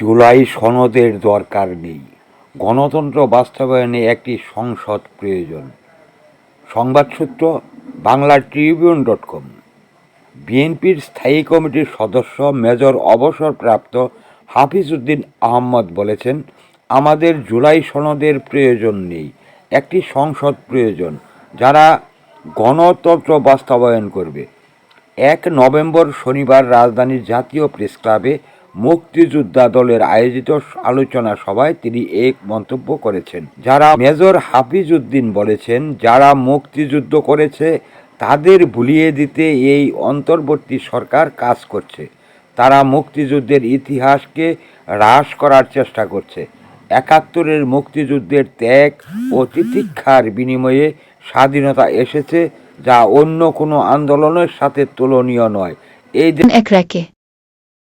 জুলাই সনদের দরকার নেই। গণতন্ত্র বাস্তবায়নে একটি সংসদ প্রয়োজন। সংবাদ সূত্র বাংলা ট্রিবিউন ডট কম। বিএনপির স্থায়ী কমিটির সদস্য মেজর অবসরপ্রাপ্ত হাফিজউদ্দিন আহমদ বলেছেন, আমাদের জুলাই সনদের প্রয়োজন নেই। একটি সংসদ প্রয়োজন যারা গণতন্ত্র বাস্তবায়ন করবে। এক নভেম্বর শনিবার রাজধানীর জাতীয় প্রেস ক্লাবে মুক্তিযোদ্ধা দলের আয়োজিত আলোচনা সভায় তিনি এক মন্তব্য করেছেন। যারা মেজর হাফিজউদ্দিন বলেছেন, যারা মুক্তিযুদ্ধ করেছে, তাদের ভুলিয়ে দিতে এই অন্তর্বর্তী সরকার কাজ করছে। তারা মুক্তিযুদ্ধের ইতিহাসকে হ্রাস করার চেষ্টা করছে। একাত্তরের মুক্তিযুদ্ধের ত্যাগ ও তিতিক্ষার বিনিময়ে স্বাধীনতা এসেছে, যা অন্য কোনো আন্দোলনের সাথে তুলনীয় নয়। এই এক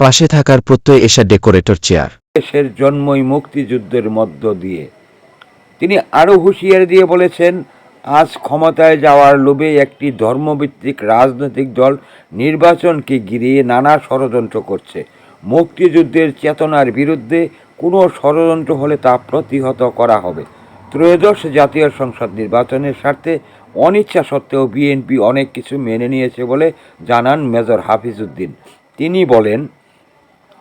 পাশে থাকার প্রত্যয় এসা ডেকোরেটর চেয়ার। দেশের জন্মই মুক্তিযুদ্ধের মধ্য দিয়ে। তিনি আরও হুঁশিয়ারি দিয়ে বলেছেন, আজ ক্ষমতায় যাওয়ার লোভে একটি ধর্মভিত্তিক রাজনৈতিক দল নির্বাচনকে ঘিরিয়ে নানা ষড়যন্ত্র করছে। মুক্তিযুদ্ধের চেতনার বিরুদ্ধে কোনো ষড়যন্ত্র হলে তা প্রতিহত করা হবে। ত্রয়োদশ জাতীয় সংসদ নির্বাচনের স্বার্থে অনিচ্ছা সত্ত্বেও বিএনপি অনেক কিছু মেনে নিয়েছে বলে জানান মেজর হাফিজউদ্দিন। তিনি বলেন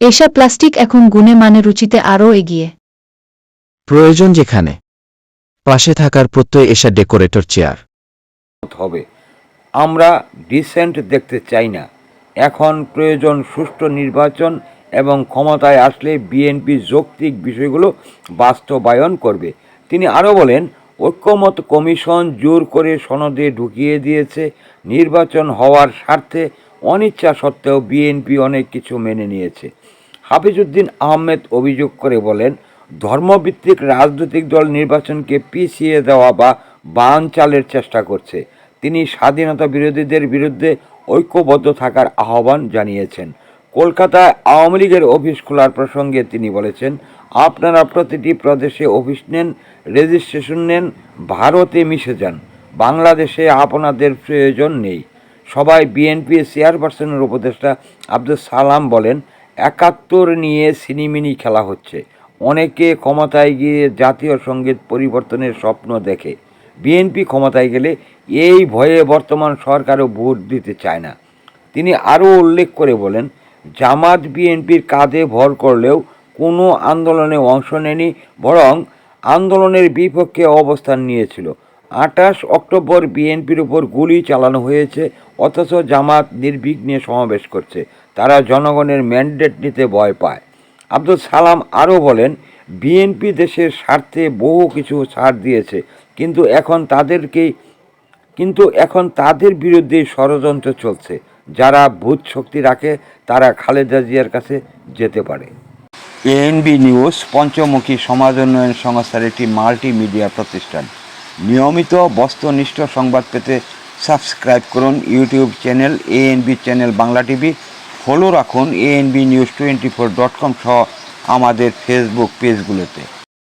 এসা প্লাস্টিক এখন গুণে মানে রুচিতে আরও এগিয়ে। প্রয়োজন যেখানে পাশে থাকার প্রত্যয় এসা ডেকোরেটর চেয়ার। হবে। আমরা ডিসেন্ট দেখতে চাই না। এখন প্রয়োজন সুষ্ঠু নির্বাচন এবং ক্ষমতায় আসলে বিএনপি যৌক্তিক বিষয়গুলো বাস্তবায়ন করবে। তিনি আরও বলেন ঐক্যমত কমিশন জোর করে সনদে ঢুকিয়ে দিয়েছে। নির্বাচন হওয়ার স্বার্থে অনিচ্ছা সত্ত্বেও বিএনপি অনেক কিছু মেনে নিয়েছে। হাফিজউদ্দিন আহমেদ অভিযোগ করে বলেন, ধর্মভিত্তিক রাজনৈতিক দল নির্বাচনকে পিছিয়ে দেওয়া বা বান চালের চেষ্টা করছে। তিনি স্বাধীনতা বিরোধীদের বিরুদ্ধে ঐক্যবদ্ধ থাকার আহ্বান জানিয়েছেন। কলকাতায় আওয়ামী লীগের অফিস খোলার প্রসঙ্গে তিনি বলেছেন, আপনারা প্রতিটি প্রদেশে অফিস নেন, রেজিস্ট্রেশন নেন, ভারতে মিশে যান। বাংলাদেশে আপনাদের প্রয়োজন নেই। সবাই বিএনপি চেয়ারপারসনের উপদেষ্টা আব্দুল সালাম বলেন, একাত্তর নিয়ে সিনিমিনি খেলা হচ্ছে। অনেকে ক্ষমতায় গিয়ে জাতীয় সংগীত পরিবর্তনের স্বপ্ন দেখে। বিএনপি ক্ষমতায় গেলে এই ভয়ে বর্তমান সরকারও ভোট দিতে চায় না। তিনি আরও উল্লেখ করে বলেন, জামাত বিএনপির কাঁধে ভর করলেও কোনো আন্দোলনে অংশ নেয়নি, বরং আন্দোলনের বিপক্ষে অবস্থান নিয়েছিল। আঠাশ অক্টোবর বিএনপির উপর গুলি চালানো হয়েছে অথচ জামাত নির্বিঘ্নে সমাবেশ করছে। তারা জনগণের ম্যান্ডেট নিতে ভয় পায়। আব্দুল সালাম আরও বলেন, বিএনপি দেশের স্বার্থে বহু কিছু ছাড় দিয়েছে, কিন্তু এখন তাদেরকেই, কিন্তু এখন তাদের বিরুদ্ধে ষড়যন্ত্র চলছে। যারা ভূত শক্তি রাখে, তারা খালেদা জিয়ার কাছে যেতে পারে। এএনবি নিউজ, পঞ্চমুখী সমাজ উন্নয়ন সংস্থার একটি মাল্টিমিডিয়া প্রতিষ্ঠান। নিয়মিত বস্তুনিষ্ঠ সংবাদ পেতে সাবস্ক্রাইব করুন YouTube channel ANB channel Bangla TV. Follow রাখুন ANB news twenty four dot com সহ আমাদের ফেসবুক পেজগুলোতে